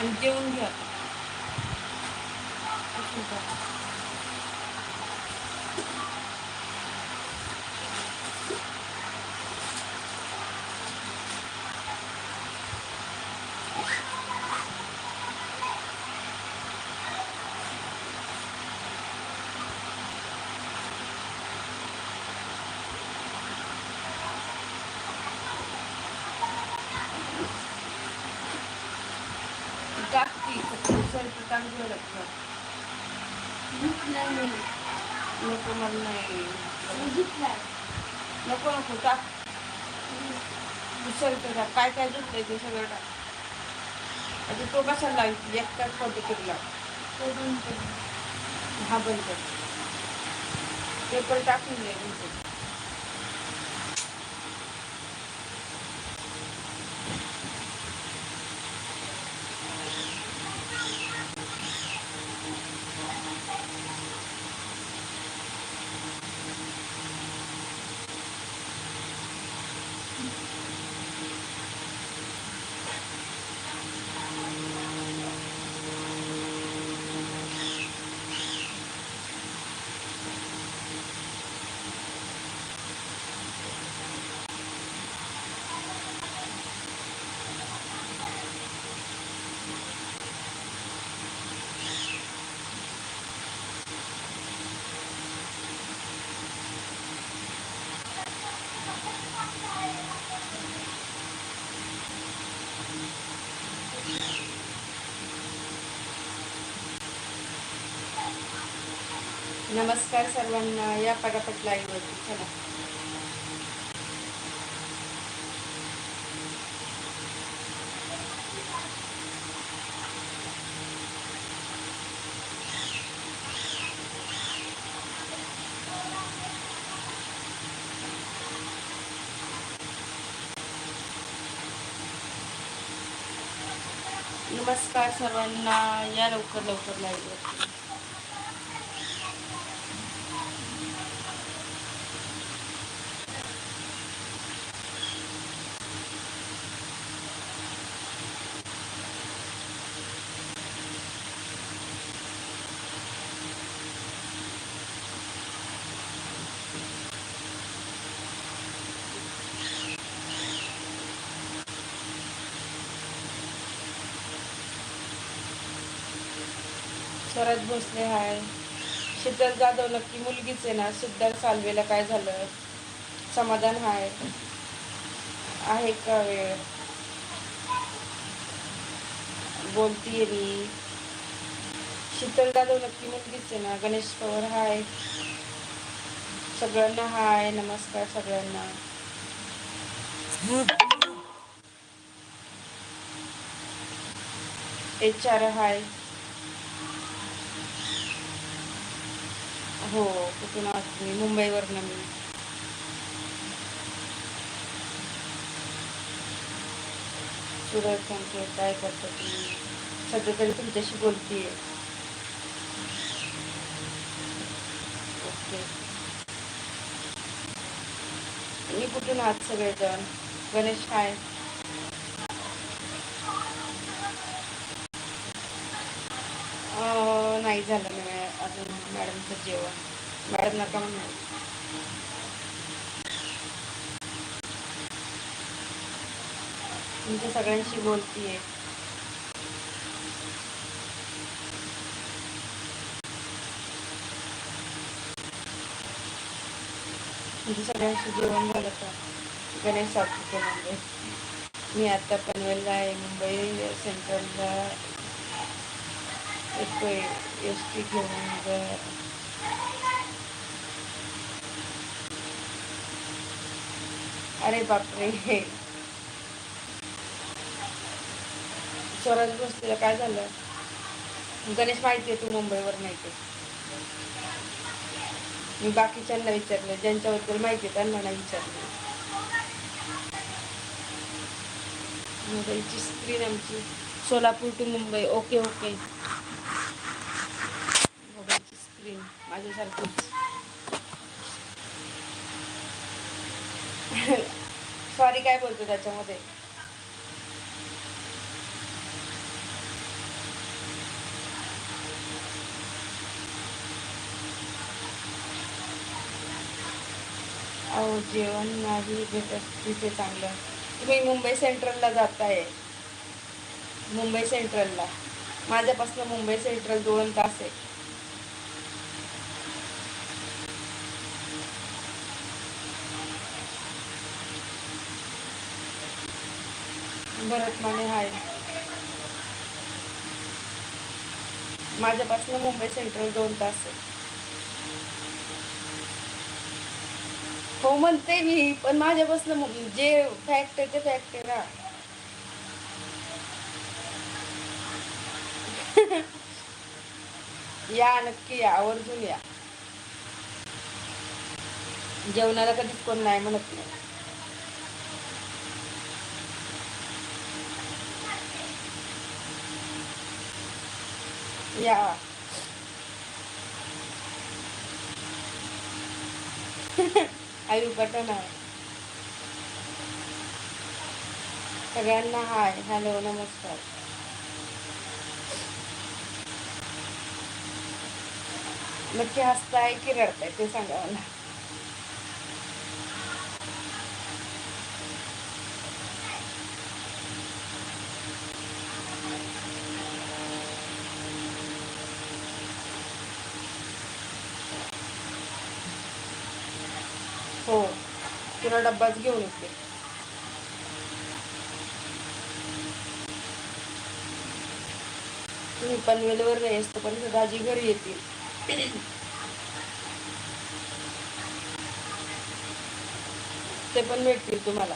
आणि जेवून घ्या असं का? टाकती सरकी टाकलं लागतं नको मला नाही नको नको टाक दुसरं टाक काय काय दुखलंय ते सगळं टाक. आता तो कशाला लागली एकटाच फोटो केला. हा बंद कर पेपर टाकून दे. नमस्कार सर्वांना या पटापट लाईव्हवरती चला. नमस्कार सर्वांना या लवकर लवकर लाईव्हवरती स्वराज शरद भोसले हाय. शीतल जाधव नक्की मुलगीच आहे ना सिद्धार्थ सालवेला काय झालं? समाधान हाय. आहे का वेळ? बोलतीये मी. शीतल जाधव नक्की मुलगीच आहे ना गणेश पवार हाय. सगळ्यांना हाय. नमस्कार सगळ्यांना. H R hi. हो कुठून आहात मी मुंबईवरनं मी सुरत थँक्यू काय करता तुम्ही? सध्या तरी तुमच्याशी बोलतीये. ओके. मी कुठून आहात सगळेजण? गणेश काय अं, नाही झालं नाही अजून मॅडमचं जेवण मॅडम तुमच्या सगळ्यांशी बोलतीये. तुमच्या सगळ्यांशी जेवण झालं का? गणेश सातपुते मुंबई म्हणजे. मी आता पनवेलला आहे मुंबई सेंट्रलला एक एस टी घेऊन अरे बापरे. हे स्वराज बसलेला काय झालं? गणेश माहिती आहे तू मुंबईवर नाही ते. मी बाकीच्यांना विचारलं ज्यांच्याबद्दल माहिती आहे त्यांना नाही विचारलं. मुंबईची स्क्रीन आमची Solapur to Mumbai. Okay okay. मोबाईलची स्क्रीन माझ्यासारखीच. सॉरी काय बोलतो त्याच्यामध्ये? अहो जेवण नाही भेटत तिथे चांगलं. तुम्ही मुंबई सेंट्रलला जात आहे मुंबई सेंट्रलला. माझ्यापासून मुंबई सेंट्रल दोन तास आहे. भरतमाने हाय. माझ्यापासून मुंबई सेंट्रल दोन तास आहे. हो म्हणते मी पण माझ्यापासून जे फॅक्ट आहे ते फॅक्ट आहे ना. या नक्की या आवर्जून या. जेवणाला कधीच कोण नाही म्हणत नाही. या. आयु बटन आहे. सगळ्यांना हाय. हॅलो नमस्कार. नक्की हसताय की रडताय ते सांगा मला. डब्बाच घेऊन येते. तुम्ही पनवेलवर नाही असतो पण दाजी घरी येतील. ते पण भेटतील तुम्हाला.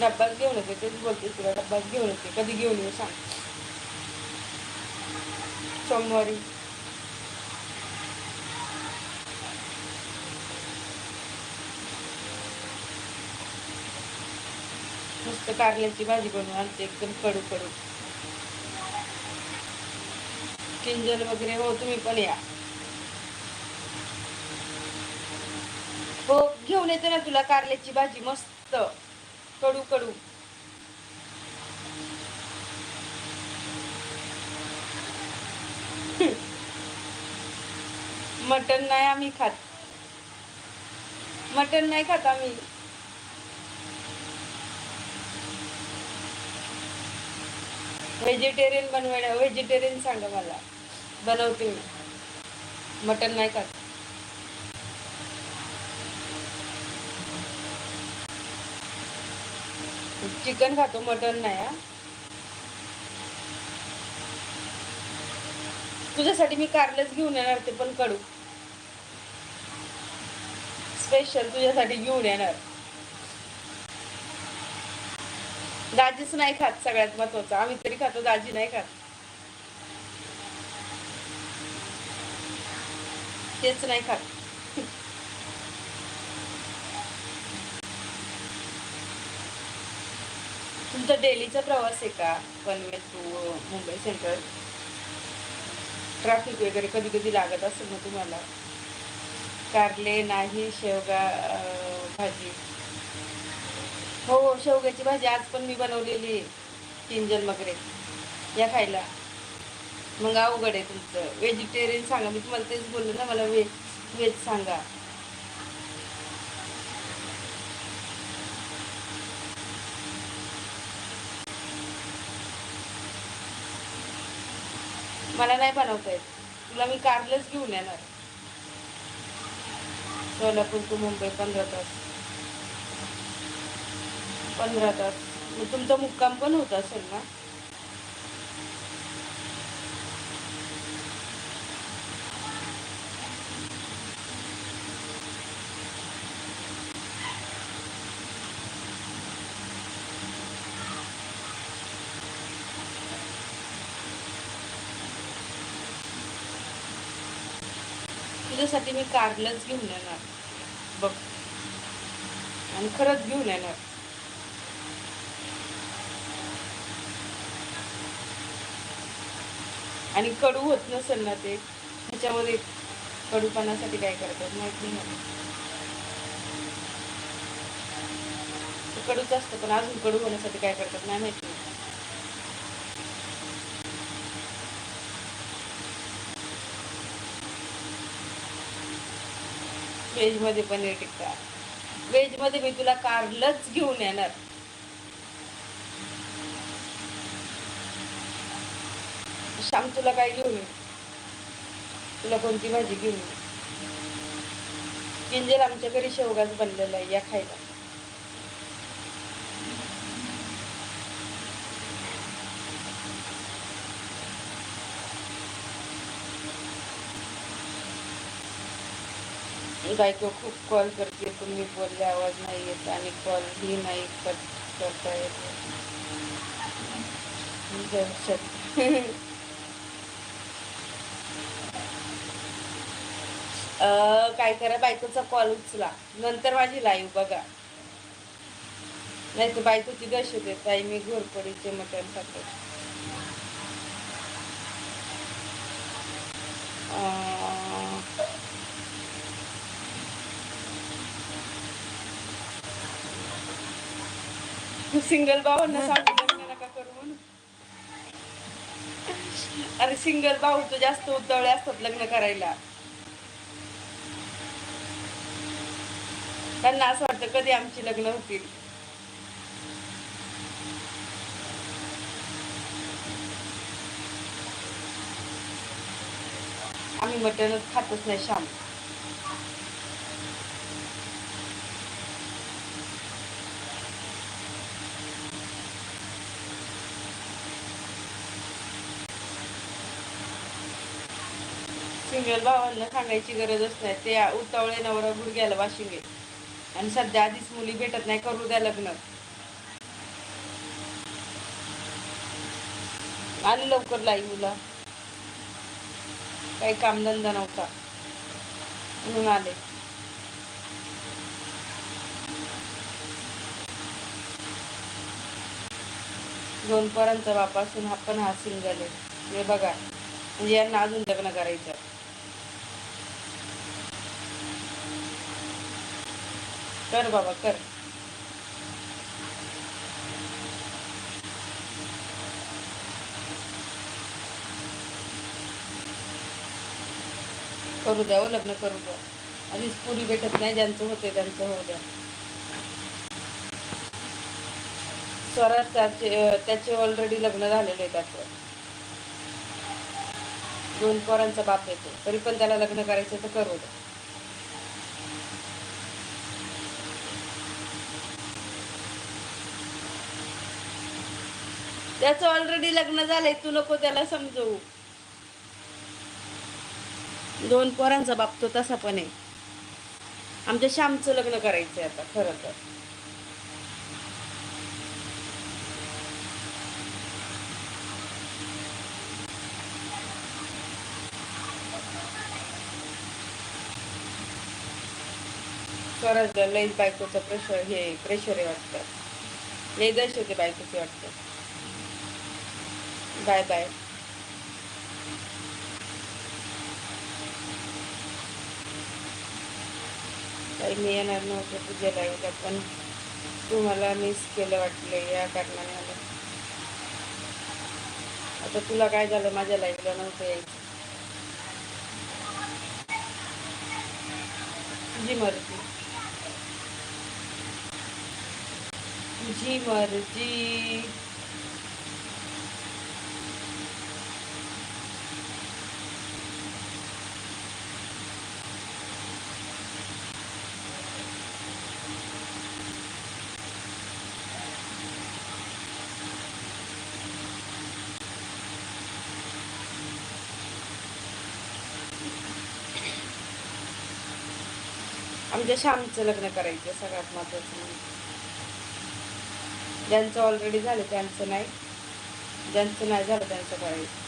डब्बाच घेऊन येते तेच बोलते तुला डब्बाच घेऊन येते कधी घेऊन येऊ सांग. सोमवारी. मस्त कारल्याची भाजी बनवून आणते एकदम कडू कडू. किंजल वगैरे हो तुम्ही पण या. हो घेऊन येते ना तुला कारल्याची भाजी मस्त. कडू कडू. मटन नाही आम्ही खात. मटन नाही खात आम्ही. व्हेजिटेरियन बनवायला व्हेजिटेरियन सांगा मला. बनवते मी. मटन नाही खात. चिकन खातो मटन नाही हा. तुझ्यासाठी मी कारलेच घेऊन येणार ते पण कडू. स्पेशल तुझ्यासाठी घेऊन येणार. दाजीच नाही खात सगळ्यात महत्वाचं. आम्ही तरी खातो दाजी नाही खात. तेच नाही खात. तुमचा डेलीचा प्रवास आहे का? Panvel to Mumbai central traffic वगैरे कधी कधी लागत असेल ना तुम्हाला? कारले नाही शेवगा भाजी. हो हो शेवग्याची भाजी आज पण मी बनवलेली किंजल वगैरे या खायला. मग अवघड आहे तुमचं. व्हेजिटेरियन सांगा. मी तुम्हाला तेच बोललो ना मला व्हेज व्हेज सांगा. मला नाही बनवता येत. तुला मी कारलच घेऊन येणार. सोलापूर टू मुंबई पंधरा तास. पंधरा तास. मग तुमचा मुक्काम पण होत असेल ना? तुझ्यासाठी मी कारलच घेऊन येणार. बघ. आणि खरंच घेऊन येणार. आणि कडू होत नसेल ना ते त्याच्यामध्ये कडूपणासाठी काय करतात माहीत नाही कडूच असतं पण अजून कडू होण्यासाठी काय करतात नाही माहिती. व्हेजमध्ये पनीर टिक्का व्हेजमध्ये मी तुला कारलच घेऊन येणार. श्याम तुला काय घेऊन येऊ? तुला कोणती भाजी घेऊन येऊ? किंजल आमच्या घरी शेवगाच बनलेला आहे या खायला. बायको खूप कॉल करते तुम्ही बोलले आवाज नाही येत आणि कॉल ही नाही कट करता येत दहशत. काय करा बायकोचा कॉल उचला. नंतर माझी लाईव्ह बघा. नाही तर बायकोची दहशत येत आहे मी घोरपडीचे मटण खाते. सिंगल बाबांना सांगू नका करू म्हणून. अरे सिंगल भाऊ तर जास्त उतावळे असतात लग्न करायला. त्यांना असं वाटतं कधी आमची लग्न होतील. आम्ही मटणच खातच नाही शाम. सिंगल भावांना सांगायची गरजच नाही ते उतावळे नवरा गुडघ्याला वाशिंगे आणि सध्या आधीच मुली भेटत नाही करू द्या लग्न. आणि लवकर लाई मुला. काही कामधंदा नव्हता. म्हणून आले. दोन पर्यंत बापासून हा पण हा सिंगल आहे. हे बघा. म्हणजे यांना अजून लग्न करायचं कर बाबा कर. करू द्या हो लग्न करू द्या. आधीच पुरी भेटत नाही ज्यांचं होते त्यांचं होऊ द्या. स्वराज त्याचे त्याचे ऑलरेडी लग्न झालेले आहेत त्याचं दोन पोरांचा बाप येतो. तरी पण त्याला लग्न करायचं तर करू द्या. त्याचं ऑलरेडी लग्न झालंय तू नको त्याला समजवू. दोन पोरांचा बाप तो तसा पण आहे. आमच्या श्यामचं लग्न करायचंय आता खरं तर. खरंच लईच बायकोचं प्रेशर हे प्रेशर आहे वाटतं. लई दश होते बायकोचे वाटतं. Bye bye. काही मी येणार नव्हतं तुझ्या लाईव्हला पण तू मला मिस केलं वाटलं या कारणाने मला. आता तुला काय झालं? माझ्या लाईफला नव्हतं यायचं. तुझी मर्जी. तुझी मर्जी. आमच्या श्यामचं लग्न करायचं सगळ्यात महत्वाचं म्हणजे. ज्यांचं ऑलरेडी झालं त्यांचं नाही. ज्यांचं नाही झालं त्यांचं करायचं.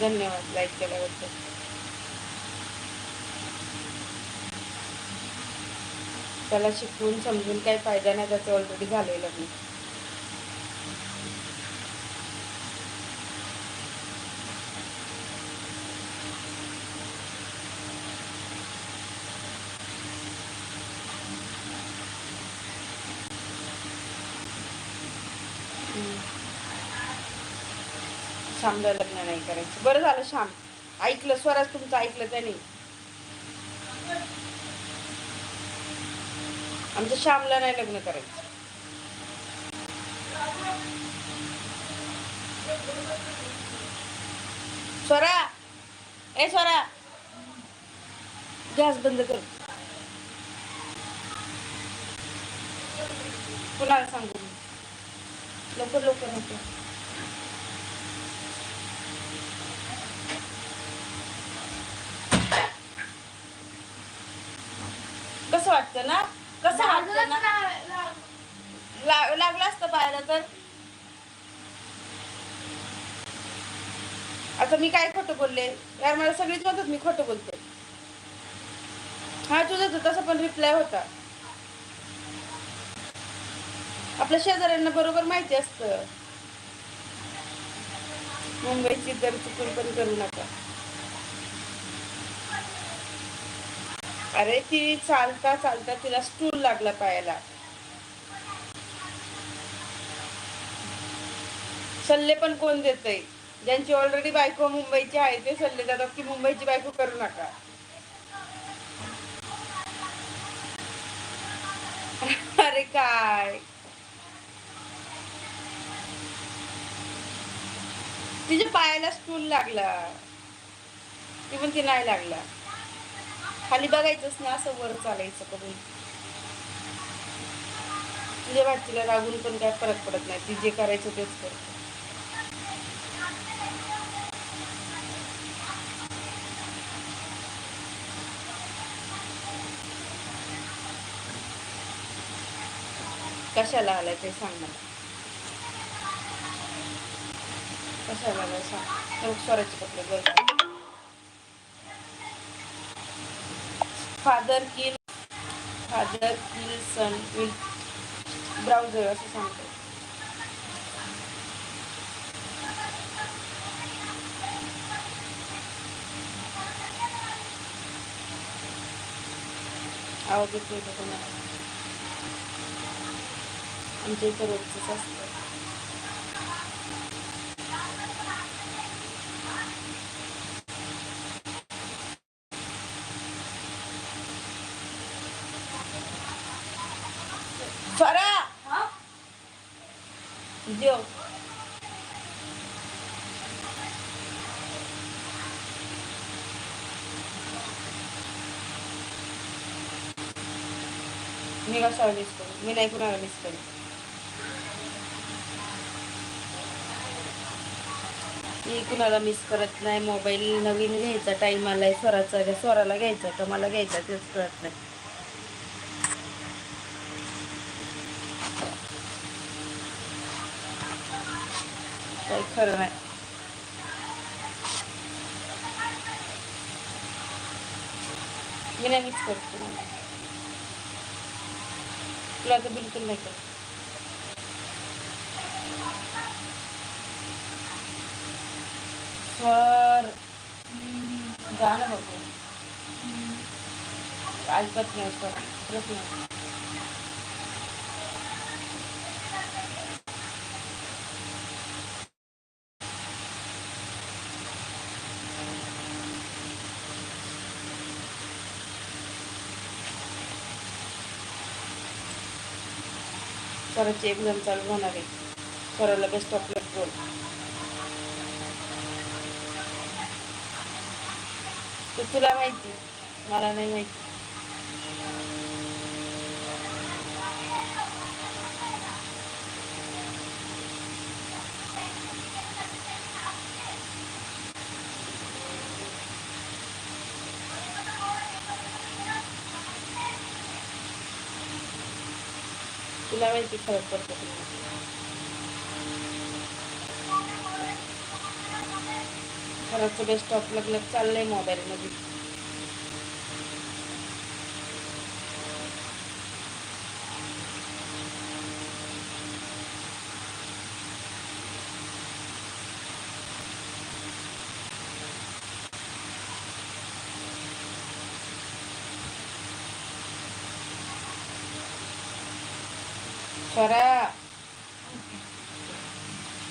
धन्यवाद लाईक केल्याबद्दल. स्वतःला शिकवून समजून काही फायदा नाही त्याचं ऑलरेडी झालेलं मी शामला लग्न नाही करायचं. बरं झालं श्याम ऐकलं स्वराज तुमचं ऐकलं त्याने आमच्या श्यामला नाही लग्न करायचं. स्वरा! ए स्वरा! गॅस बंद कर. कुणाला सांगू मी? लवकर लवकर नको कसं वाटतं ना? लागलं असतं पाहायला तर. आता मी काय खोटं बोलले? यार मला सगळीच म्हणतात मी खोटं बोलते. हा तुझं तसा पण रिप्लाय होता. आपल्या शेजाऱ्यांना बरोबर माहिती असतं. मुंबईची दर चुकून पण करू नका. अरे ती चालता चालता तिला स्टूल लागला पायाला सल्ले पण कोण देतय? ज्यांची ऑलरेडी बायको मुंबईची आहे ते सल्ले देतात की मुंबईची बायको करू नका. अरे काय? तिच्या पायाला स्टूल लागला. ती पण ती नाही लागला. खाली बघायचंच ना असं वर चालायचं करून. तुझ्या भाचीला रागून पण काय फरक पडत नाही. ती जे करायचं तेच करते. कशाला आलाय ते सांग मला. कशाला आलाय सांग. स्वराचे कपडे बघ. Father kill father kill son will browser असं सांगतो आवाज येतोय का तुम्हाला? आमच्या इथं रोजचंच असतं. देव मी कशाला मिस करू? मी नाही कुणाला मिस करू? मी कुणाला मिस करत नाही. मोबाईल नवीन घ्यायचा टाइम आलाय स्वराचा स्वराला घ्यायचा का मला घ्यायचा तेच कळत नाही. काही खरं नाही. मी नाही मिस करतो तुला तर बिलकुल नाही करत. स्वर जा ना बघू. ऐकत नाही पण खरंच नाही. एक्झाम चालू होणार आहे. परत बेस्ट ऑफ लक बोल ते तुला माहिती मला नाही माहिती तुला माहिती फरक पडतो की बेस्ट ऑफ लक चाललंय मोबाईलमध्ये स्वरा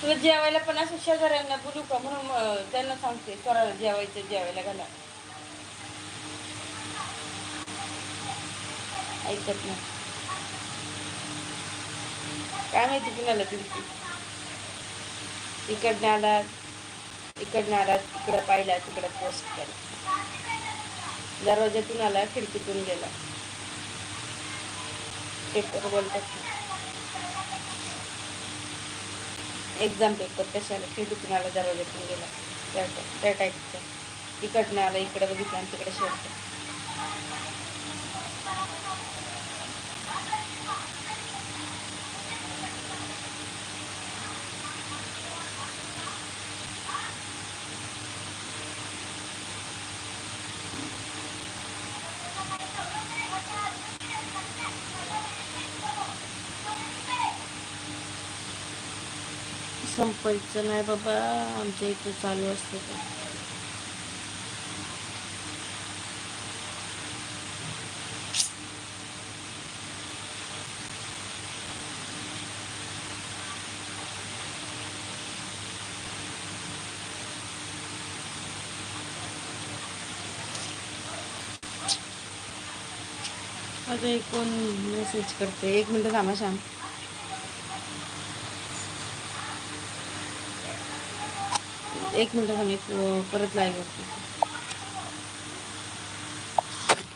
तुला जेवायला पण असं शेजाऱ्यांना बोलू का? म्हणून त्यांना सांगते स्वराला जेवायचं जेवायला घाला. ऐकत नाही. काय माहिती कुणाला तुमची इकडनं आला इकडनं आला तिकडं पाहिला तिकडं पोस्ट केला. दरवाज्यातून आला खिडकीतून गेला. पेपर बोलतात. एक्झाम पेपर कशाला? खिडकीतून आला दरवाज्यातून गेला. त्या त्या टाईपचं इकडनं आलं इकडं बघितलं आणि तिकडे शेवटचं. संपायचं नाही बाबा आमच्या इथे चालू असतं का एक कोण मेसेज करते एक मिनिट थांबा श्याम एक मिनटं थांब परत लाईव्ह होते